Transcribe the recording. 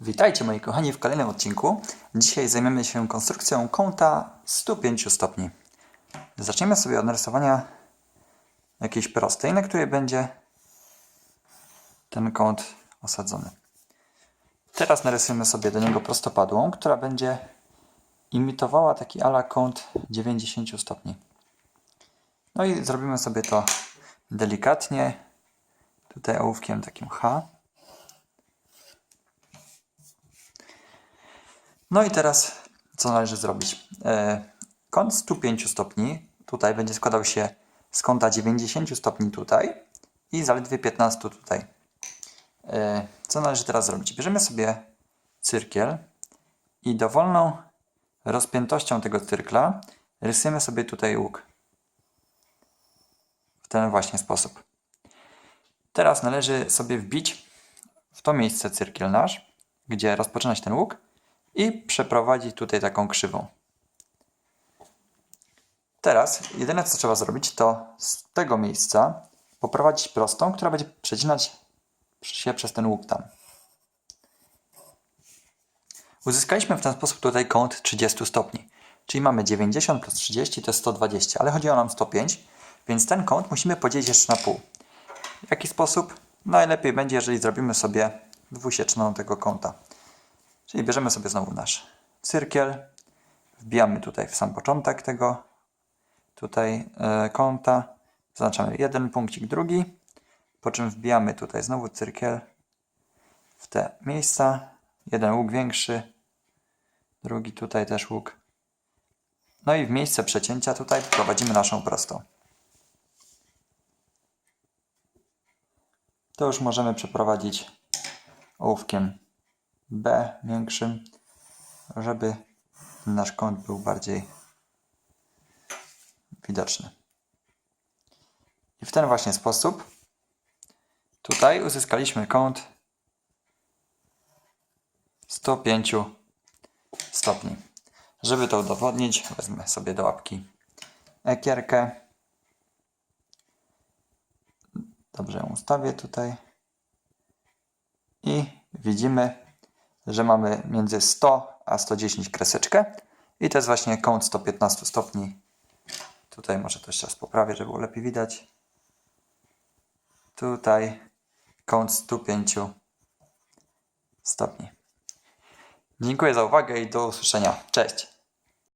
Witajcie moi kochani w kolejnym odcinku. Dzisiaj zajmiemy się konstrukcją kąta 105 stopni. Zaczniemy sobie od narysowania jakiejś prostej, na której będzie ten kąt osadzony. Teraz narysujemy sobie do niego prostopadłą, która będzie imitowała taki ala kąt 90 stopni. No i zrobimy sobie to delikatnie, tutaj ołówkiem takim H. No i teraz co należy zrobić? E, Kąt 105 stopni tutaj będzie składał się z kąta 90 stopni tutaj i zaledwie 15 tutaj. E, Co należy teraz zrobić? Bierzemy sobie cyrkiel i dowolną rozpiętością tego cyrkla rysujemy sobie tutaj łuk. W ten właśnie sposób. Teraz należy sobie wbić w to miejsce cyrkiel nasz, gdzie rozpoczyna się ten łuk i przeprowadzić tutaj taką krzywą. Teraz jedyne co trzeba zrobić to z tego miejsca poprowadzić prostą, która będzie przecinać się przez ten łuk tam. Uzyskaliśmy w ten sposób tutaj kąt 30 stopni. Czyli mamy 90 plus 30 to jest 120, ale chodzi o nam 105, więc ten kąt musimy podzielić jeszcze na pół. W jaki sposób? Najlepiej będzie, jeżeli zrobimy sobie dwusieczną tego kąta. Czyli bierzemy sobie znowu nasz cyrkiel, wbijamy tutaj w sam początek tego tutaj e, kąta, zaznaczamy jeden punkcik, drugi, po czym wbijamy tutaj znowu cyrkiel w te miejsca, jeden łuk większy, drugi tutaj też łuk. No i w miejsce przecięcia tutaj prowadzimy naszą prostą. To już możemy przeprowadzić ołówkiem B większym, żeby nasz kąt był bardziej widoczny. I w ten właśnie sposób tutaj uzyskaliśmy kąt 105 stopni. Żeby to udowodnić, wezmę sobie do łapki ekierkę. Dobrze ją ustawię tutaj. I widzimy, że mamy między 100 a 110 kreseczkę. I to jest właśnie kąt 115 stopni. Tutaj może to jeszcze raz poprawię, żeby było lepiej widać. Tutaj kąt 105 stopni. Dziękuję za uwagę i do usłyszenia. Cześć!